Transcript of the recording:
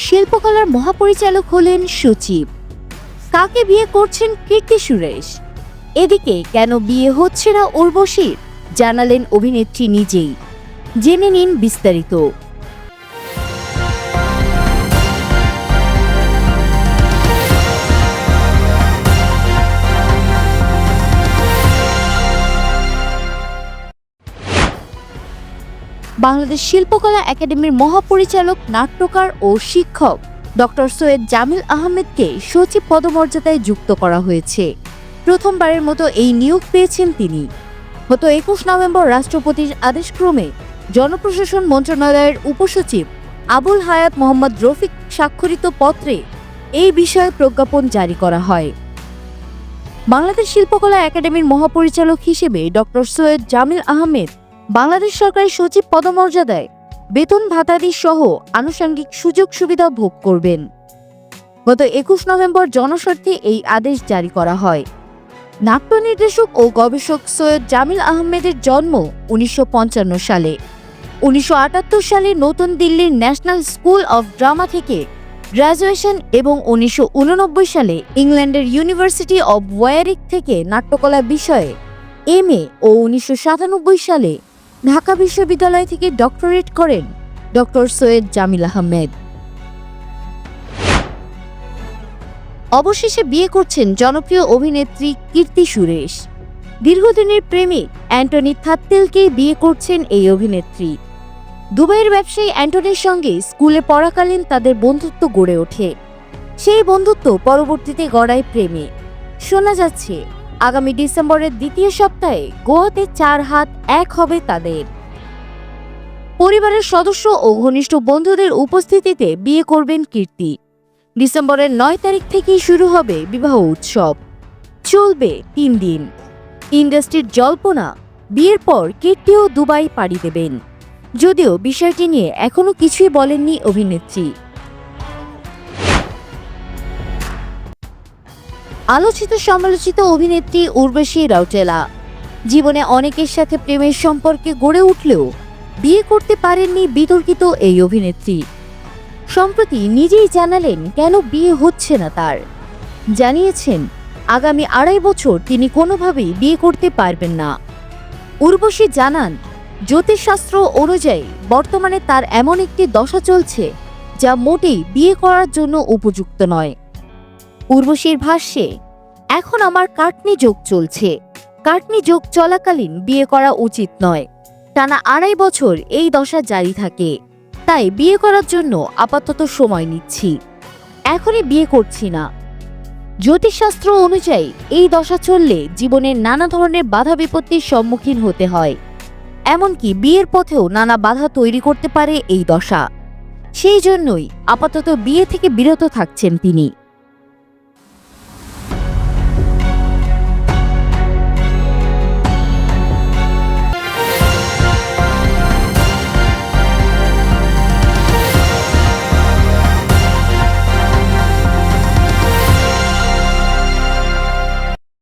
শিল্পকলার মহাপরিচালক হলেন সচিব। কাকে বিয়ে করছেন কীর্তি সুরেশ? এদিকে কেন বিয়ে হচ্ছে না উর্বশীর জানালেন অভিনেত্রী নিজেই। জেনে নিন বিস্তারিত। বাংলাদেশ শিল্পকলা একাডেমির মহাপরিচালক, নাট্যকার ও শিক্ষক ডক্টর সৈয়দ জামিল আহমেদকে সচিব পদমর্যাদায় যুক্ত করা হয়েছে। প্রথমবারের মতো এই নিয়োগ পেয়েছেন তিনি। গত একুশ নভেম্বর রাষ্ট্রপতির আদেশক্রমে জনপ্রশাসন মন্ত্রণালয়ের উপসচিব আবুল হায়াত মোহাম্মদ রফিক স্বাক্ষরিত পত্রে এই বিষয়ে প্রজ্ঞাপন জারি করা হয়। বাংলাদেশ শিল্পকলা একাডেমির মহাপরিচালক হিসেবে ডক্টর সৈয়দ জামিল আহমেদ বাংলাদেশ সরকারের সচিব পদমর্যাদায় বেতন ভাতাদি সহ আনুষঙ্গিক সুযোগ সুবিধা ভোগ করবেন। গত একুশ নভেম্বর জনস্বার্থে এই আদেশ জারি করা হয়। নাট্য নির্দেশক ও গবেষক সৈয়দ জামিল আহমেদের জন্ম উনিশশো পঞ্চান্ন সালে। উনিশশো আটাত্তর সালে নতুন দিল্লির ন্যাশনাল স্কুল অফ ড্রামা থেকে গ্র্যাজুয়েশন এবং উনিশশো উননব্বই সালে ইংল্যান্ডের ইউনিভার্সিটি অব ওয়ারিক থেকে নাট্যকলা বিষয়ে এম ও উনিশশো সাতানব্বই সালে ঢাকা বিশ্ববিদ্যালয় থেকে ডক্টরেট করেন ডক্টর সৈয়দ জামিল আহমেদ। অবশেষে বিয়ে করছেন জনপ্রিয় অভিনেত্রী কীর্তি সুরেশ। দীর্ঘদিনের প্রেমিক অ্যান্টনি থাত্তেলকেই বিয়ে করছেন এই অভিনেত্রী। দুবাইয়ের ব্যবসায়ী অ্যান্টনির সঙ্গে স্কুলে পড়াকালীন তাদের বন্ধুত্ব গড়ে ওঠে। সেই বন্ধুত্ব পরবর্তীতে গড়ায় প্রেমে। শোনা যাচ্ছে আগামী ডিসেম্বরের দ্বিতীয় সপ্তাহে গোয়াতে চার হাত এক হবে তাদের। পরিবারের সদস্য ও ঘনিষ্ঠ বন্ধুদের উপস্থিতিতে বিয়ে করবেন কীর্তি। ডিসেম্বরের নয় তারিখ থেকেই শুরু হবে বিবাহ উৎসব। চলবে তিন দিন। ইন্ডাস্ট্রির জল্পনা, বিয়ের পর কীর্তিও দুবাই পাড়ি দেবেন। যদিও বিষয়টি নিয়ে এখনও কিছুই বলেননি অভিনেত্রী। আলোচিত সমালোচিত অভিনেত্রী উর্বশী রাউটেলা। জীবনে অনেকের সাথে প্রেমের সম্পর্কে গড়ে উঠলেও বিয়ে করতে পারেননি বিতর্কিত এই অভিনেত্রী। সম্প্রতি নিজেই জানালেন কেন বিয়ে হচ্ছে না তার। জানিয়েছেন, আগামী আড়াই বছর তিনি কোনোভাবেই বিয়ে করতে পারবেন না। উর্বশী জানান, জ্যোতিষশাস্ত্র অনুযায়ী বর্তমানে তার এমন একটি দশা চলছে যা মোটেই বিয়ে করার জন্য উপযুক্ত নয়। উর্বশীর ভাষ্যে, এখন আমার কাটনি যোগ চলছে। কাটনি যোগ চলাকালীন বিয়ে করা উচিত নয়। টানা আড়াই বছর এই দশা জারি থাকে। তাই বিয়ে করার জন্য আপাতত সময় নিচ্ছি। এখনই বিয়ে করছি না। জ্যোতিষশাস্ত্র অনুযায়ী এই দশা চললে জীবনের নানা ধরনের বাধা বিপত্তির সম্মুখীন হতে হয়। এমনকি বিয়ের পথেও নানা বাধা তৈরি করতে পারে এই দশা। সেই জন্যই আপাতত বিয়ে থেকে বিরত থাকছেন তিনি।